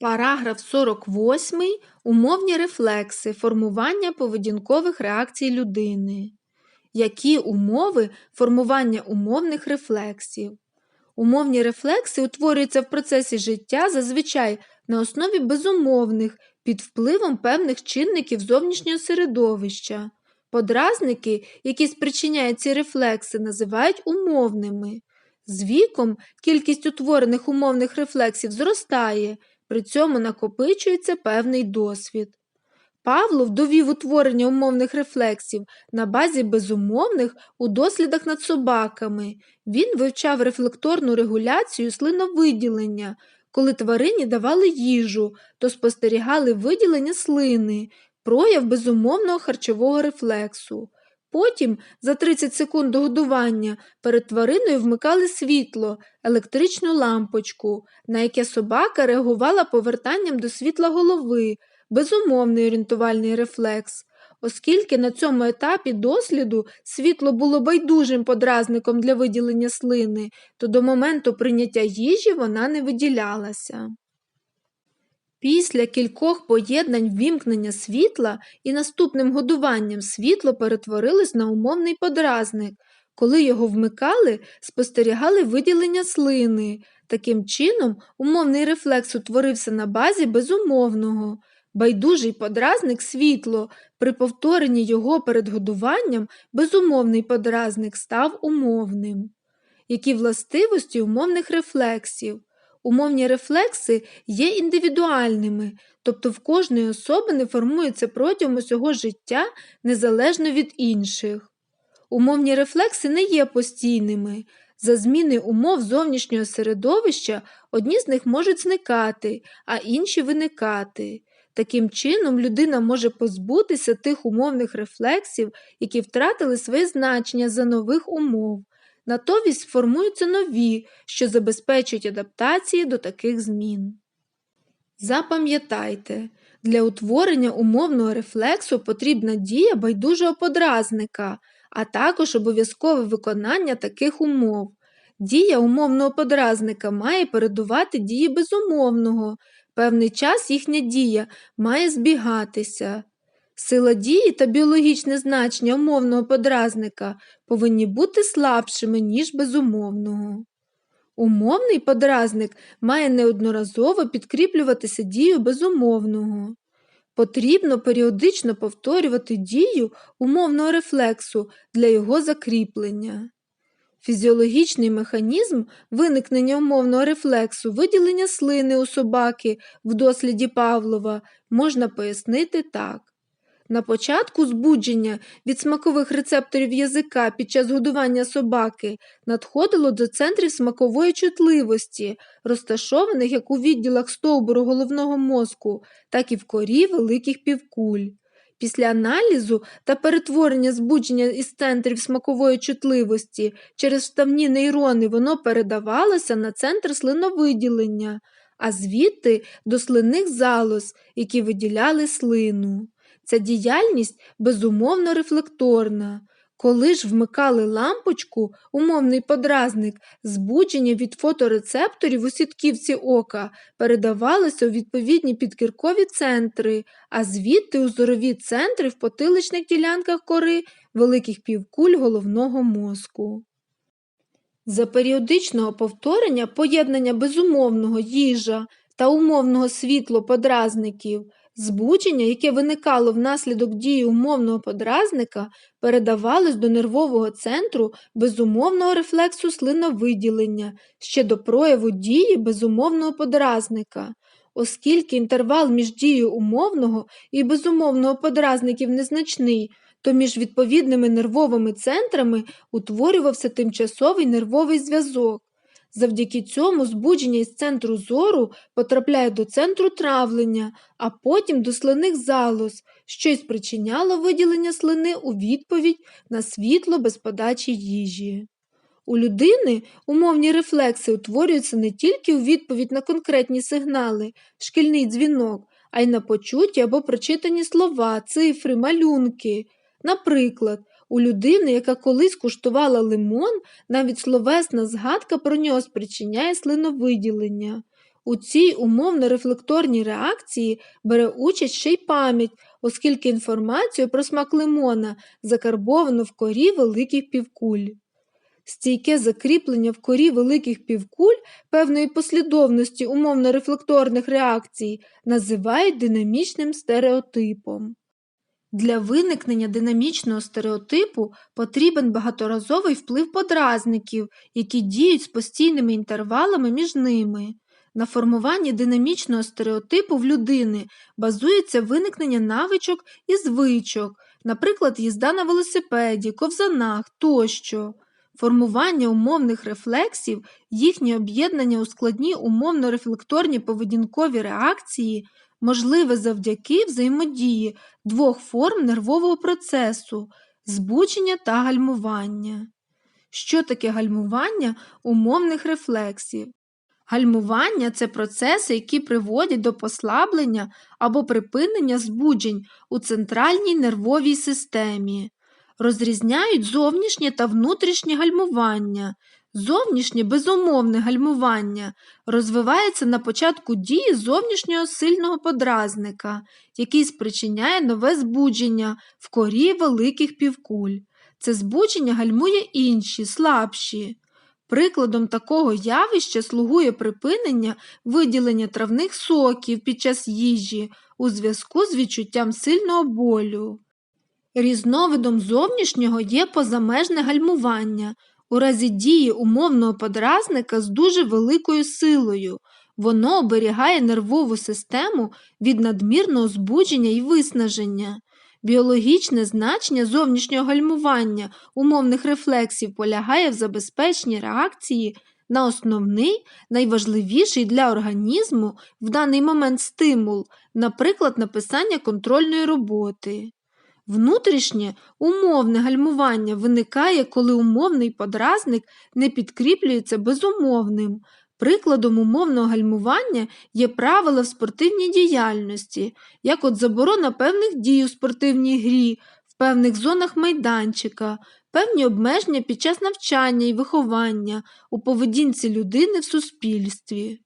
Параграф 48. Умовні рефлекси. Формування поведінкових реакцій людини. Які умови формування умовних рефлексів? Умовні рефлекси утворюються в процесі життя зазвичай на основі безумовних під впливом певних чинників зовнішнього середовища. Подразники, які спричиняють ці рефлекси, називають умовними. З віком кількість утворених умовних рефлексів зростає, при цьому накопичується певний досвід. Павлов довів утворення умовних рефлексів на базі безумовних у дослідах над собаками. Він вивчав рефлекторну регуляцію слиновиділення. Коли тварині давали їжу, то спостерігали виділення слини, прояв безумовного харчового рефлексу. Потім, за 30 секунд до годування, перед твариною вмикали світло, електричну лампочку, на яке собака реагувала повертанням до світла голови, безумовний орієнтувальний рефлекс. Оскільки на цьому етапі досліду світло було байдужим подразником для виділення слини, то до моменту прийняття їжі вона не виділялася. Після кількох поєднань вімкнення світла і наступним годуванням світло перетворилось на умовний подразник. Коли його вмикали, спостерігали виділення слини. Таким чином, умовний рефлекс утворився на базі безумовного. Байдужий подразник світло. При повторенні його перед годуванням безумовний подразник став умовним. Які властивості умовних рефлексів? Умовні рефлекси є індивідуальними, тобто в кожної особи не формуються протягом усього життя незалежно від інших. Умовні рефлекси не є постійними. За зміни умов зовнішнього середовища одні з них можуть зникати, а інші виникати. Таким чином, людина може позбутися тих умовних рефлексів, які втратили своє значення за нових умов. Натомість формуються нові, що забезпечують адаптації до таких змін. Запам'ятайте, для утворення умовного рефлексу потрібна дія байдужого подразника, а також обов'язкове виконання таких умов. Дія умовного подразника має передувати дії безумовного, певний час їхня дія має збігатися. Сила дії та біологічне значення умовного подразника повинні бути слабшими, ніж безумовного. Умовний подразник має неодноразово підкріплюватися дію безумовного. Потрібно періодично повторювати дію умовного рефлексу для його закріплення. Фізіологічний механізм виникнення умовного рефлексу, виділення слини у собаки в досліді Павлова можна пояснити так. На початку збудження від смакових рецепторів язика під час годування собаки надходило до центрів смакової чутливості, розташованих як у відділах стовбуру головного мозку, так і в корі великих півкуль. Після аналізу та перетворення збудження із центрів смакової чутливості через вставні нейрони воно передавалося на центр слиновиділення, а звідти до слинних залоз, які виділяли слину. Ця діяльність безумовно рефлекторна. Коли ж вмикали лампочку, умовний подразник, збудження від фоторецепторів у сітківці ока передавалося у відповідні підкіркові центри, а звідти у зорові центри в потиличних ділянках кори великих півкуль головного мозку. За періодичного повторення поєднання безумовного їжа та умовного світло подразників Збудження, яке виникало внаслідок дії умовного подразника, передавалось до нервового центру безумовного рефлексу слиновиділення ще до прояву дії безумовного подразника. Оскільки інтервал між дією умовного і безумовного подразників незначний, то між відповідними нервовими центрами утворювався тимчасовий нервовий зв'язок. Завдяки цьому збудження із центру зору потрапляє до центру травлення, а потім до слинних залоз, що й спричиняло виділення слини у відповідь на світло без подачі їжі. У людини умовні рефлекси утворюються не тільки у відповідь на конкретні сигнали, шкільний дзвінок, а й на почуті або прочитані слова, цифри, малюнки. Наприклад, у людини, яка колись куштувала лимон, навіть словесна згадка про нього спричиняє слиновиділення. У цій умовно-рефлекторній реакції бере участь ще й пам'ять, оскільки інформацію про смак лимона закарбовано в корі великих півкуль. Стійке закріплення в корі великих півкуль певної послідовності умовно-рефлекторних реакцій називають динамічним стереотипом. Для виникнення динамічного стереотипу потрібен багаторазовий вплив подразників, які діють з постійними інтервалами між ними. На формуванні динамічного стереотипу в людини базується виникнення навичок і звичок, наприклад, їзда на велосипеді, ковзанах тощо. Формування умовних рефлексів, їхнє об'єднання у складні умовно-рефлекторні поведінкові реакції можливе завдяки взаємодії двох форм нервового процесу збучення та гальмування. Що таке гальмування умовних рефлексів? Гальмування це процеси, які приводять до послаблення або припинення збуджень у центральній нервовій системі, розрізняють зовнішнє та внутрішнє гальмування. Зовнішнє безумовне гальмування розвивається на початку дії зовнішнього сильного подразника, який спричиняє нове збудження в корі великих півкуль. Це збудження гальмує інші, слабші. Прикладом такого явища слугує припинення виділення травних соків під час їжі у зв'язку з відчуттям сильного болю. Різновидом зовнішнього є позамежне гальмування. У разі дії умовного подразника з дуже великою силою. Воно оберігає нервову систему від надмірного збудження і виснаження. Біологічне значення зовнішнього гальмування умовних рефлексів полягає в забезпеченні реакції на основний, найважливіший для організму в даний момент стимул, наприклад, написання контрольної роботи. Внутрішнє умовне гальмування виникає, коли умовний подразник не підкріплюється безумовним. Прикладом умовного гальмування є правила в спортивній діяльності, як от заборона певних дій у спортивній грі, в певних зонах майданчика, певні обмеження під час навчання і виховання у поведінці людини в суспільстві.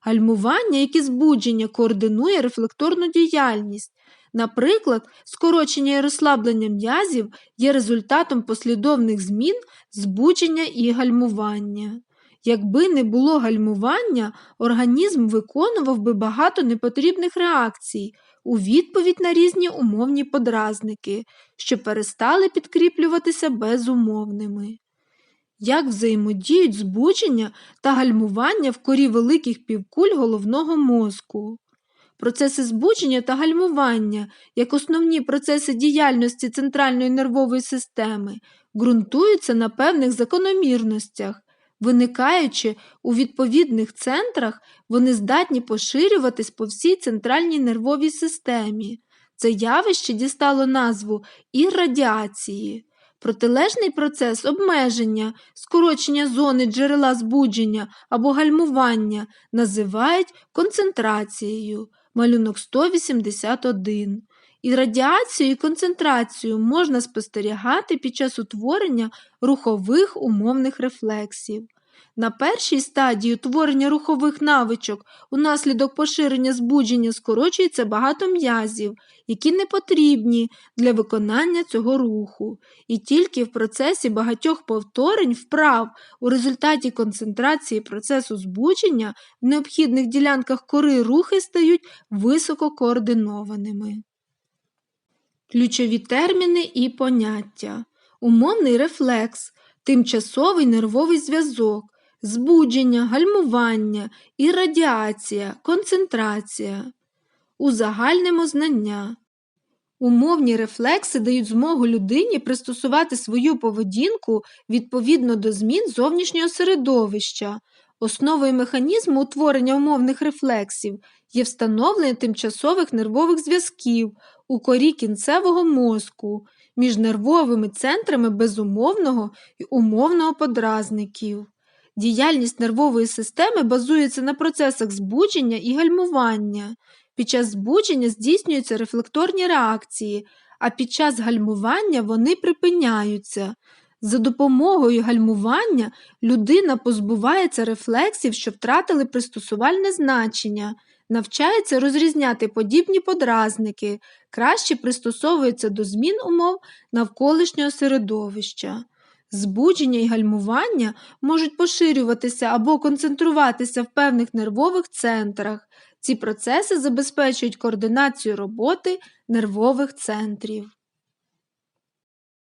Гальмування, як і збудження, координує рефлекторну діяльність. Наприклад, скорочення і розслаблення м'язів є результатом послідовних змін збудження і гальмування. Якби не було гальмування, організм виконував би багато непотрібних реакцій у відповідь на різні умовні подразники, що перестали підкріплюватися безумовними. Як взаємодіють збудження та гальмування в корі великих півкуль головного мозку? Процеси збудження та гальмування, як основні процеси діяльності центральної нервової системи, ґрунтуються на певних закономірностях. Виникаючи у відповідних центрах, вони здатні поширюватись по всій центральній нервовій системі. Це явище дістало назву іррадіації. Протилежний процес обмеження, скорочення зони джерела збудження або гальмування називають концентрацією малюнок 181. І радіацію і концентрацію можна спостерігати під час утворення рухових умовних рефлексів. На першій стадії утворення рухових навичок унаслідок поширення збудження скорочується багато м'язів, які не потрібні для виконання цього руху, і тільки в процесі багатьох повторень вправ у результаті концентрації процесу збудження в необхідних ділянках кори рухи стають високо координованими. Ключові терміни і поняття. Умовний рефлекс, тимчасовий нервовий зв'язок, збудження, гальмування, іррадіація, концентрація. Узагальнимо знання. Умовні рефлекси дають змогу людині пристосувати свою поведінку відповідно до змін зовнішнього середовища. Основою механізму утворення умовних рефлексів є встановлення тимчасових нервових зв'язків у корі кінцевого мозку між нервовими центрами безумовного і умовного подразників. Діяльність нервової системи базується на процесах збудження і гальмування. Під час збудження здійснюються рефлекторні реакції, а під час гальмування вони припиняються. За допомогою гальмування людина позбувається рефлексів, що втратили пристосувальне значення, навчається розрізняти подібні подразники, краще пристосовується до змін умов навколишнього середовища. Збудження і гальмування можуть поширюватися або концентруватися в певних нервових центрах. Ці процеси забезпечують координацію роботи нервових центрів.